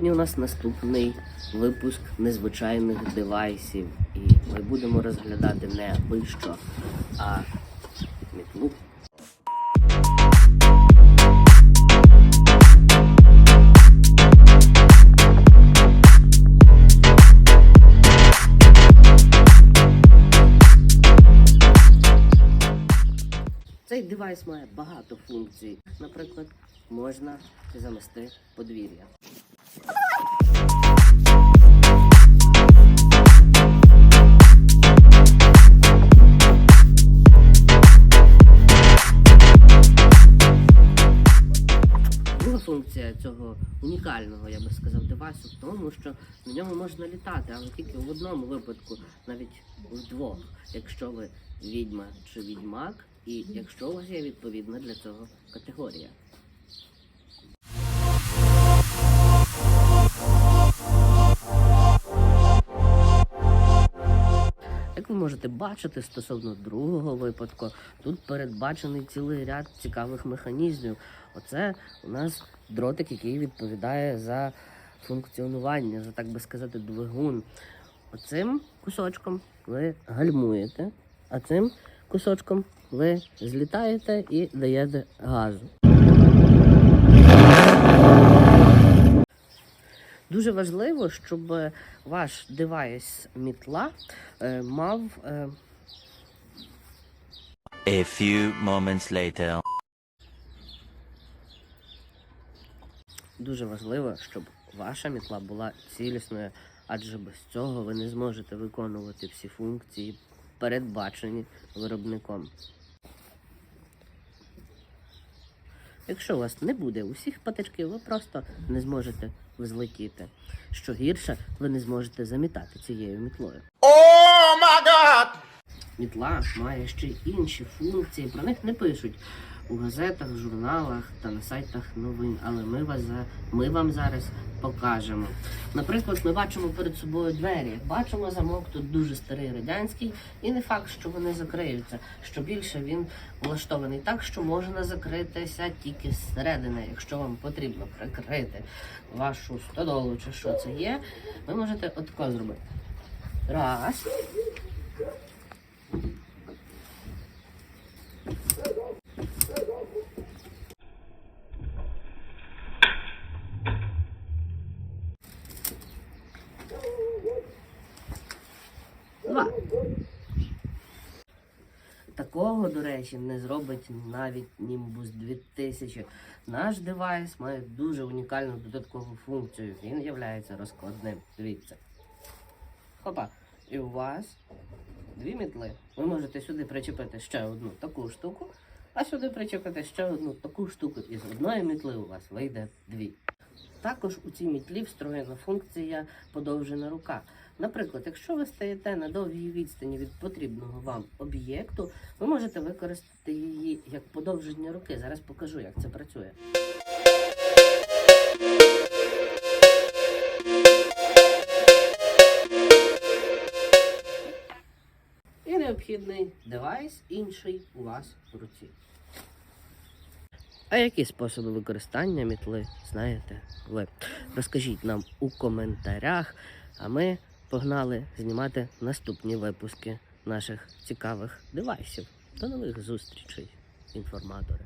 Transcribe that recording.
нас наступний випуск незвичайних девайсів. І ми будемо розглядати не аби що, а мітлу. Цей девайс має багато функцій. Наприклад, можна замести подвір'я. Друга цього унікального, я би сказав, девайсу в тому, що на ньому можна літати, але тільки в одному випадку, навіть вдвох, якщо ви відьма чи відьмак, і якщо у вас є відповідна для цього категорія. Як ви можете бачити стосовно другого випадку, тут передбачений цілий ряд цікавих механізмів. Оце у нас дротик, який відповідає за функціонування, за так би сказати, двигун. Оцим кусочком ви гальмуєте, а цим кусочком ви злітаєте і даєте газу. Дуже важливо, щоб ваш девайс мітла е, мав е, A few moments later. Дуже важливо, щоб ваша мітла була цілісною, адже без цього ви не зможете виконувати всі функції, передбачені виробником. Якщо у вас не буде усіх патичків, ви просто не зможете взлетіти. Що гірше, ви не зможете замітати цією мітлою. Oh my God! Мітла має ще й інші функції. Про них не пишуть у газетах, журналах та на сайтах новин. Але ми вас ми вам зараз покажемо. Наприклад, ми бачимо перед собою двері. Бачимо замок тут дуже старий радянський, і не факт, що вони закриються. Що більше він влаштований так, що можна закритися тільки зсередини. Якщо вам потрібно прикрити вашу стодолу чи що це є, ви можете отако зробити. Раз. Такого, до речі, не зробить навіть Nimbus 2000. Наш девайс має дуже унікальну додаткову функцію. Він є розкладним. Дивіться. Хопа. І у вас дві мітли. Ви можете сюди причепити ще одну таку штуку, а сюди причепити ще одну таку штуку. І з одної мітли у вас вийде дві. Також у цій мітлі встроєна функція подовжена рука. Наприклад, якщо ви стоїте на довгій відстані від потрібного вам об'єкту, ви можете використати її як подовження руки. Зараз покажу, як це працює. І необхідний девайс інший у вас в руці. А які способи використання мітли знаєте ви? Розкажіть нам у коментарях, а ми погнали знімати наступні випуски наших цікавих девайсів. До нових зустрічей, інформатори.